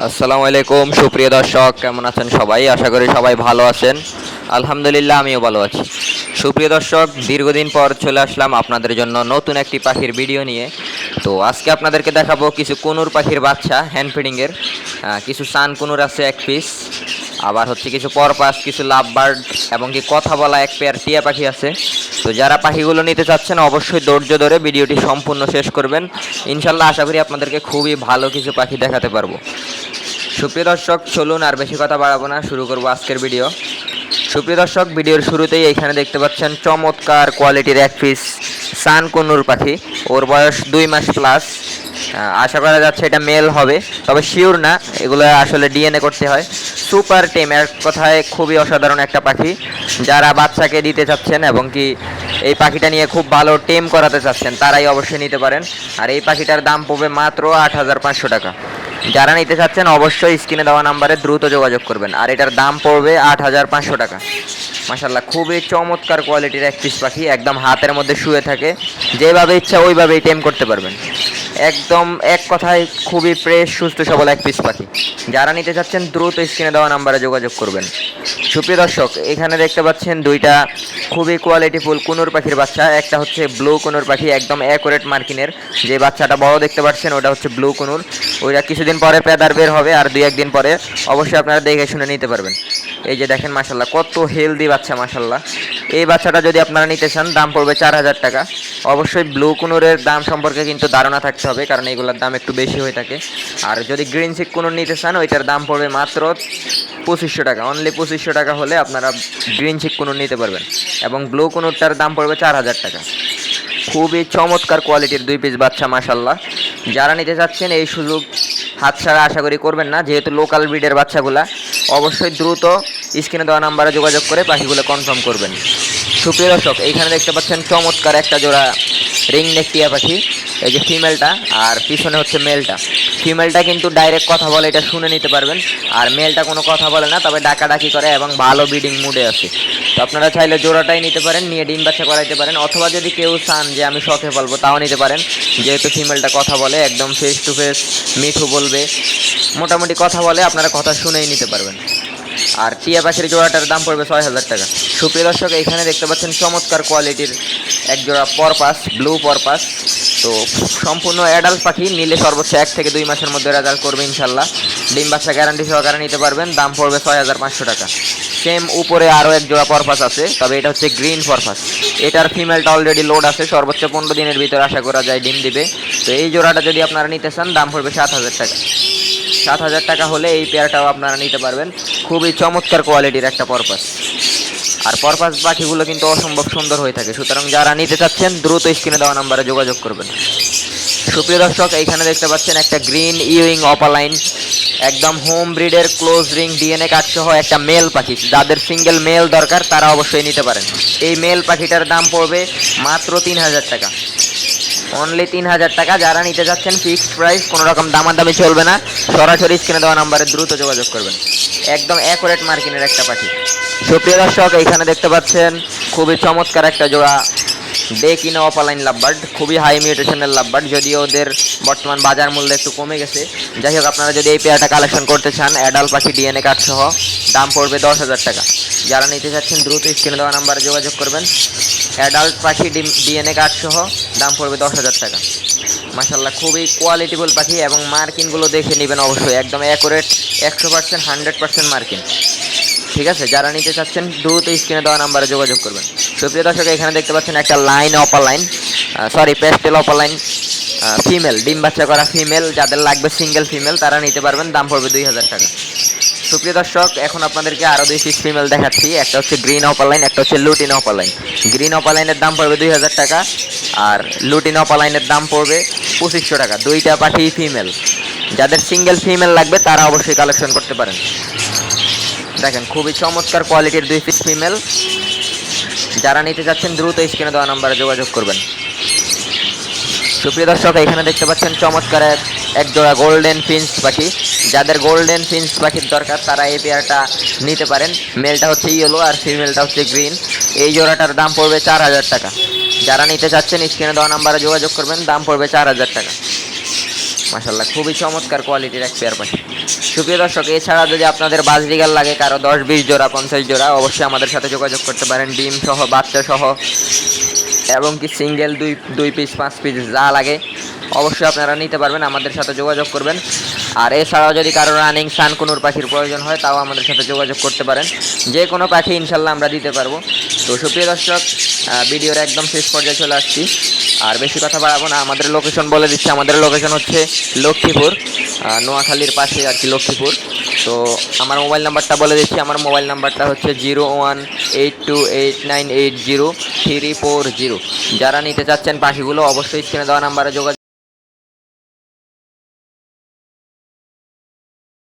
আসসালামু আলাইকুম, সুপ্রিয় দর্শক, কেমন আছেন সবাই? আশা করি সবাই ভালো আছেন। আলহামদুলিল্লাহ, আমিও ভালো আছি। সুপ্রিয় দর্শক, দীর্ঘদিন পর চলে আসলাম আপনাদের জন্য নতুন একটি পাখির ভিডিও নিয়ে। তো আজকে আপনাদেরকে দেখাবো কিছু কুনুর পাখির বাচ্চা হ্যান্ড ফিডিংয়ের কিছু সান কুনুর আছে এক পিস আবার হচ্ছে কিছু পরপাস কিছু লাভ বার্ড এবং কি কথা বলা এক পেয়ার টিয়া পাখি আছে। তো যারা পাখিগুলো নিতে চাচ্ছেন, অবশ্যই ধৈর্য ধরে ভিডিওটি সম্পূর্ণ শেষ করবেন। ইনশাল্লাহ, আশা করি আপনাদেরকে খুবই ভালো কিছু পাখি দেখাতে পারব। সুপ্রিয় দর্শক, চলুন আর বেশি কথা বাড়াবো না, শুরু করব আজকের ভিডিও। সুপ্রিয় দর্শক, ভিডিওর শুরুতেই এখানে দেখতে পাচ্ছেন চমৎকার কোয়ালিটির এক পিস সান কুনুর পাখি। ওর বয়স দুই মাস প্লাস আশা করা যাচ্ছে এটা মেল হবে, তবে শিওর না, এগুলো আসলে ডিএনএ করতে হয়। সুপার টেম এক কথায় খুবই অসাধারণ একটা পাখি। যারা বাচ্চাকে দিতে চাচ্ছেন এবং কি এই পাখিটা নিয়ে খুব ভালো টেম করাতে চাচ্ছেন, তারাই অবশ্যই নিতে পারেন। আর এই পাখিটার দাম পড়বে মাত্র আট হাজার পাঁচশো টাকা। যারা নিতে চাচ্ছেন অবশ্যই স্ক্রিনে দেওয়া নাম্বারে দ্রুত যোগাযোগ করবেন। আর এটার দাম পড়বে আট হাজার পাঁচশো টাকা। মাসাল্লাহ খুবই চমৎকার কোয়ালিটির এক পিস পাখি, একদম হাতের মধ্যে শুয়ে থাকে। যেভাবে ইচ্ছা ওইভাবেই টেম করতে পারবেন। একদম এক কথায় খুবই ফ্রেশ সুস্থ, সবল এক পিস পাখি। যারা নিতে চাচ্ছেন, দ্রুত স্ক্রিনে দেওয়া নাম্বারে যোগাযোগ করবেন। সুপ্রিয় দর্শক, এখানে দেখতে পাচ্ছেন দুইটা খুবই কোয়ালিটিফুল কুনুর পাখির বাচ্চা। একটা হচ্ছে ব্লু কুনুর পাখি, একদম অ্যাকুরেট মার্কিনের। যে বাচ্চাটা বড় দেখতে পাচ্ছেন, ওটা হচ্ছে ব্লু কুনুর। ওইটা কিছুদিন পরে পেদার বের হবে আর দুই একদিন পরে অবশ্যই আপনারা দেখে শুনে নিতে পারবেন। এই যে দেখেন মাসাল্লাহ কত হেলদি বাচ্চা মাসাল্লাহ এই বাচ্চাটা যদি আপনারা নিতে চান, দাম পড়বে চার হাজার টাকা। অবশ্যই ব্লু কুনুরের দাম সম্পর্কে কিন্তু ধারণা থাকতে হবে, কারণ এগুলোর দাম একটু বেশি হয়ে থাকে। আর যদি গ্রিন চিক কুনুর নিতে চান, ওইটার দাম পড়বে মাত্র পঁচিশশো টাকা। অনলি পঁচিশশো টাকা হলে আপনারা গ্রিন চিক কুনুর নিতে পারবেন। এবং ব্লু কুনুরটার দাম পড়বে চার হাজার টাকা। খুবই চমৎকার কোয়ালিটির দুই পিস বাচ্চা মাসাল্লাহ যারা নিতে চাচ্ছেন এই সুযোগ হাতছাড়া আশা করি করবেন না, যেহেতু লোকাল ব্রিডের বাচ্চাগুলা, অবশ্যই দ্রুত স্ক্রিনে দেওয়া নাম্বারে যোগাযোগ করে পাখিগুলো কনফার্ম করবেন। সুপ্রিয় দর্শক, এইখানে দেখতে পাচ্ছেন চমৎকার একটা জোড়া রিং নেক টিয়া পাখি, এই যে ফিমেলটা আর পিছনে হচ্ছে মেলটা ফিমেলটা কিন্তু ডাইরেক্ট কথা বলে, এটা শুনে নিতে পারবেন। আর মেলটা কোনো কথা বলে না, তবে ডাকাডাকি করে এবং ভালো ব্রিডিং মুডে আছে। তো আপনারা চাইলে জোড়াটাই নিতে পারেন, নিয়ে ডিম বাচ্চা করাইতে পারেন, অথবা যদি কেউ চান যে আমি শখে পালবো তাও নিতে পারেন। যেহেতু ফিমেলটা কথা বলে, একদম ফেস টু ফেস মিঠু বলবে, মোটামুটি কথা বলে, আপনারা কথা শুনেই নিতে পারবেন। আর টিয়া পাখির জোড়াটার দাম পড়বে ছয় হাজার টাকা। সুপ্রিয় দর্শক, এখানে দেখতে পাচ্ছেন চমৎকার কোয়ালিটির এক জোড়া পরপাস ব্লু পরপাস তো সম্পূর্ণ অ্যাডাল্ট পাখি, নিলে সর্বোচ্চ এক থেকে দুই মাসের মধ্যে রেজাল্ট করবে ইনশাল্লাহ ডিম বাচ্চা গ্যারান্টি সহকারে নিতে পারবেন, দাম পড়বে ছয় হাজার পাঁচশো টাকা। সেম উপরে আরও এক জোড়া পরপাস আছে, তবে এটা হচ্ছে গ্রিন পরপাস এটার ফিমেলটা অলরেডি লোড আছে, সর্বোচ্চ পনেরো দিনের ভিতরে আশা করা যায় ডিম দিবে। তো এই জোড়াটা যদি আপনারা নিতে চান, দাম পড়বে সাত হাজার টাকা। সাত হাজার টাকা হলে এই পেয়ারটাও আপনারা নিতে পারবেন। খুবই চমৎকার কোয়ালিটির একটা পরপাস আর পরপাস পাখিগুলো কিন্তু অসম্ভব সুন্দর হয়ে থাকে। সুতরাং যারা নিতে চাচ্ছেন, দ্রুত স্ক্রিনে দেওয়া নাম্বারে যোগাযোগ করবেন। সুপ্রিয় দর্শক, এইখানে দেখতে পাচ্ছেন একটা গ্রিন ইউইং অপালাইন একদম হোম ব্রিডের ক্লোজ রিং, ডিএনএ কার্ড সহ একটা মেল পাখি। যাদের সিঙ্গেল মেল দরকার, তারা অবশ্যই নিতে পারেন। এই মেল পাখিটার দাম পড়বে মাত্র তিন হাজার টাকা। অনলি তিন হাজার টাকা। যারা নিতে যাচ্ছেন ফিক্সড প্রাইস কোনো রকম দামাদামি চলবে না। সরাসরি স্ক্রিনে দেওয়া নাম্বারে দ্রুত যোগাযোগ করবেন। একদম অ্যাকুরেট মার্কিনের একটা পাখি। সুপ্রিয় দর্শক, এইখানে দেখতে পাচ্ছেন খুবই চমৎকার একটা জোড়া ডেক ডেকিনো অপালাইন লাভবার্ড খুবই হাই মিউটেশনের লাভবার্ড যদিও ওদের বর্তমান বাজার মূল্য একটু কমে গেছে। যাই হোক, আপনারা যদি এই পেয়ারটা কালেকশন করতে চান অ্যাডাল পাখি ডিএনএ কার্ড সহ দাম পড়বে দশ হাজার টাকা। যারা নিতে চাচ্ছেন, দ্রুত স্ক্রিনে দেওয়া নাম্বারে যোগাযোগ করবেন। অ্যাডাল্ট পাখি ডিএনএ কার্ড সহ দাম পড়বে দশ হাজার টাকা। মাসাল্লাহ খুবই কোয়ালিটিফুল পাখি এবং মার্কিনগুলো দেখে নেবেন অবশ্যই। একদম অ্যাকুরেট একশো পার্সেন্ট হান্ড্রেড পার্সেন্ট মার্কিন ঠিক আছে, যারা নিতে চাচ্ছেন দ্রুত স্ক্রিনে দেওয়া নাম্বারে যোগাযোগ করবেন। সুপ্রিয় দর্শক, এখানে দেখতে পাচ্ছেন একটা line opaline sorry pastel opaline female ডিম বাচ্চা করা ফিমেল যাদের লাগবে সিঙ্গেল ফিমেল তারা নিতে পারবেন, দাম পড়বে দুই হাজার টাকা। সুপ্রিয় দর্শক, এখন আপনাদেরকে আরও দুই পিস ফিমেল দেখাচ্ছি, একটা হচ্ছে গ্রিন অপালাইন একটা হচ্ছে লুটিন অপালাইন গ্রিন অপালাইনের দাম পড়বে দুই হাজার টাকা, আর লুটিন অপালাইনের দাম পড়বে পঁচিশশো টাকা। দুইটা পাখি ফিমেল যাদের সিঙ্গেল ফিমেল লাগবে, তারা অবশ্যই কালেকশন করতে পারেন। দেখেন, খুবই চমৎকার কোয়ালিটির দুই পিস ফিমেল যারা নিতে চাচ্ছেন দ্রুত স্ক্রিনে দেওয়া নাম্বারে যোগাযোগ করবেন। সুপ্রিয় দর্শক, এখানে দেখতে পাচ্ছেন চমৎকার এক এক জোড়া গোল্ডেন ফিন্স পাখি। যাদের গোল্ডেন ফিন্স পাখির দরকার, তারা এই পেয়ারটা নিতে পারেন। মেলটা হচ্ছে ইয়েলো আর ফিমেলটা হচ্ছে গ্রিন এই জোড়াটার দাম পড়বে চার হাজার টাকা। যারা নিতে চাচ্ছেন স্ক্রিনে দেওয়া নাম্বারে যোগাযোগ করবেন, দাম পড়বে চার হাজার টাকা। মাসাল্লাহ খুবই চমৎকার কোয়ালিটির এক পেয়ার পাখি। সুপ্রিয় দর্শক, এছাড়া যদি আপনাদের বাজরিগাল লাগে, কারও দশ, বিশ জোড়া, পঞ্চাশ জোড়া, অবশ্যই আমাদের সাথে যোগাযোগ করতে পারেন। ডিম সহ, বাচ্চা সহ, এবং কি সিঙ্গেল দুই দুই পিস পাঁচ পিস যা লাগে, অবশ্যই আপনারা নিতে পারবেন, আমাদের সাথে যোগাযোগ করবেন। আর এছাড়াও যদি কারও রানিং সান কোনোর পাখির প্রয়োজন হয়, তাও আমাদের সাথে যোগাযোগ করতে পারেন। যে কোনো পাখি ইনশাল্লাহ আমরা দিতে পারব। তো সুপ্রিয় দর্শক ভিডিওর একদম শেষ পর্যায়ে চলে আসছি। আর বেশি কথা বাড়াবো না, আমাদের লোকেশন বলে দিচ্ছি। আমাদের লোকেশন হচ্ছে লক্ষ্মীপুর। নোয়াখালীর পাশে আর কি লক্ষ্মীপুর। তো আমার মোবাইল নাম্বারটা বলে দিচ্ছি। আমার মোবাইল নাম্বারটা হচ্ছে zero one eight two eight nine eight zero three four zero. যারা নিতে চাচ্ছেন পাখিগুলো অবশ্যই স্ক্রিনে দেওয়া নাম্বারে যোগাযোগ